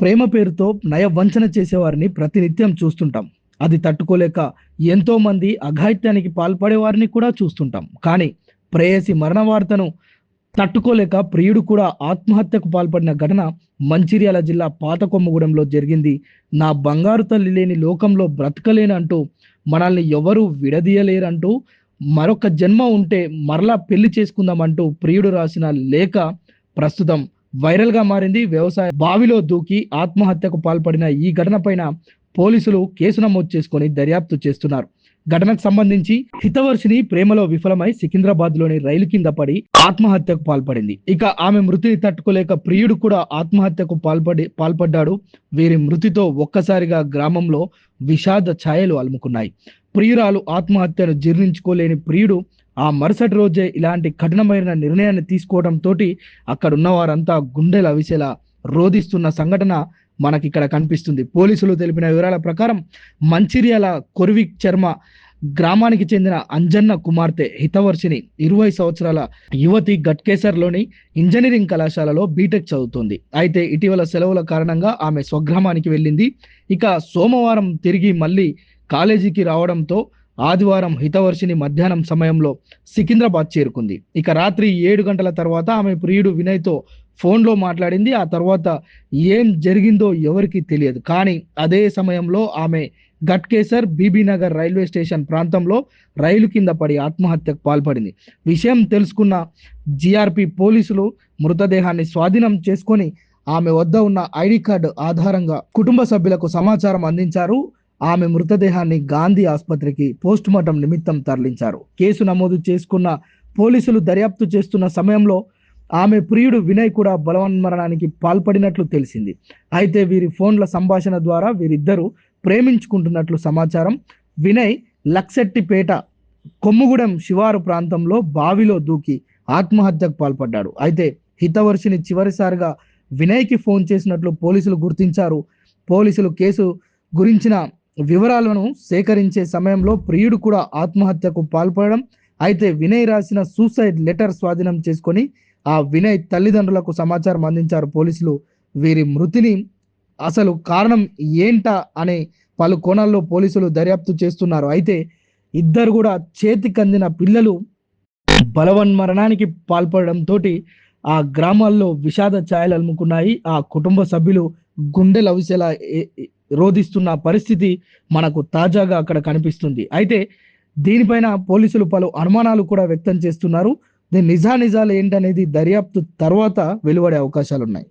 ప్రేమ పేరుతో నయ వంచన చేసేవారిని ప్రతినిత్యం చూస్తుంటాం. అది తట్టుకోలేక ఎంతో మంది అఘాయిత్యానికి పాల్పడే వారిని కూడా చూస్తుంటాం. కానీ ప్రేయసి మరణ వార్తను తట్టుకోలేక ప్రియుడు కూడా ఆత్మహత్యకు పాల్పడిన ఘటన మంచిర్యాల జిల్లా పాతకొమ్మగూడెంలో జరిగింది. నా బంగారు తల్లి లేని లోకంలో బ్రతకలేనంటూ మనల్ని ఎవరూ విడదీయలేరంటూ మరొక జన్మ ఉంటే మరలా పెళ్ళి చేసుకుందామంటూ ప్రియుడు రాసిన లేఖ ప్రస్తుతం వైరల్గా మారింది. వ్యవసాయ బావిలో దూకి ఆత్మహత్యకు పాల్పడిన ఈ ఘటనపైన పోలీసులు కేసు నమోదు చేసుకొని దర్యాప్తు చేస్తున్నారు. ఘటనకు సంబంధించి హితవర్షిని ప్రేమలో విఫలమై సికింద్రాబాద్లోని రైలు కింద పడి ఆత్మహత్యకు పాల్పడింది. ఇక ఆమె మృతిని తట్టుకోలేక ప్రియుడు కూడా ఆత్మహత్యకు పాల్పడి పాల్పడ్డాడు. వీరి మృతితో ఒక్కసారిగా గ్రామంలో విషాద ఛాయలు అలుముకున్నాయి. ప్రియురాలు ఆత్మహత్యను జీర్ణించుకోలేని ప్రియుడు ఆ మరుసటి రోజే ఇలాంటి కఠినమైన నిర్ణయాన్ని తీసుకోవడంతో అక్కడ ఉన్న వారంతా గుండెలు అవిసేలా రోధిస్తున్న సంఘటన మనకి ఇక్కడ కనిపిస్తుంది. పోలీసులు తెలిపిన వివరాల ప్రకారం మంచిర్యాల కొరివిక్ చర్మ గ్రామానికి చెందిన అంజన్న కుమార్తె హితవర్షిని ఇరవై సంవత్సరాల యువతి గట్కేసర్లోని ఇంజనీరింగ్ కళాశాలలో బీటెక్ చదువుతుంది. అయితే ఇటీవల సెలవుల కారణంగా ఆమె స్వగ్రామానికి వెళ్ళింది. ఇక సోమవారం తిరిగి మళ్ళీ కాలేజీకి రావడంతో ఆదివారం హితవర్షిని మధ్యాహ్నం సమయంలో సికింద్రాబాద్ చేరుకుంది. ఇక రాత్రి ఏడు గంటల తర్వాత ఆమె ప్రియుడు వినయ్తో ఫోన్లో మాట్లాడింది. ఆ తర్వాత ఏం జరిగిందో ఎవరికి తెలియదు. కానీ అదే సమయంలో ఆమె గట్కేసర్ బీబీనగర్ రైల్వే స్టేషన్ ప్రాంతంలో రైలు కింద పడి ఆత్మహత్యకు పాల్పడింది. విషయం తెలుసుకున్న జిఆర్పి పోలీసులు మృతదేహాన్ని స్వాధీనం చేసుకొని ఆమె వద్ద ఉన్న ఐడి కార్డు ఆధారంగా కుటుంబ సభ్యులకు సమాచారం అందించారు. ఆమె మృతదేహాన్ని గాంధీ ఆసుపత్రికి పోస్ట్ మార్టం నిమిత్తం తరలించారు. కేసు నమోదు చేసుకున్న పోలీసులు దర్యాప్తు చేస్తున్న సమయంలో ఆమె ప్రియుడు వినయ్ కూడా బలవన్మరణానికి పాల్పడినట్లు తెలిసింది. అయితే వీరి ఫోన్ల సంభాషణ ద్వారా వీరిద్దరూ ప్రేమించుకుంటున్నట్లు సమాచారం వినయ్ లక్సెట్టిపేట కొమ్ముగూడెం శివారు ప్రాంతంలో బావిలో దూకి ఆత్మహత్యకు పాల్పడ్డాడు. అయితే హితవర్షిని చివరిసారిగా వినయ్కి ఫోన్ చేసినట్లు పోలీసులు గుర్తించారు. పోలీసులు కేసు గురించిన వివరాలను సేకరించే సమయంలో ప్రియుడు కూడా ఆత్మహత్యకు పాల్పడడం అయితే వినయ్ రాసిన సూసైడ్ లెటర్ స్వాధీనం చేసుకొని ఆ వినయ్ తల్లిదండ్రులకు సమాచారం అందించారు పోలీసులు. వీరి మృతిని అసలు కారణం ఏంటా అనే పలు కోణాల్లో పోలీసులు దర్యాప్తు చేస్తున్నారు. అయితే ఇద్దరు కూడా చేతికందిన పిల్లలు బలవన్మరణానికి పాల్పడడంతో ఆ గ్రామాల్లో విషాద ఛాయలు అలుముకున్నాయి. ఆ కుటుంబ సభ్యులు గుండె లవిసేలా రోధిస్తున్న పరిస్థితి మనకు తాజాగా అక్కడ కనిపిస్తుంది. అయితే దీనిపైన పోలీసులు పలు అనుమానాలు కూడా వ్యక్తం చేస్తున్నారు. దీని నిజానిజాలు ఏంటనేది దర్యాప్తు తర్వాత వెలువడే అవకాశాలు ఉన్నాయి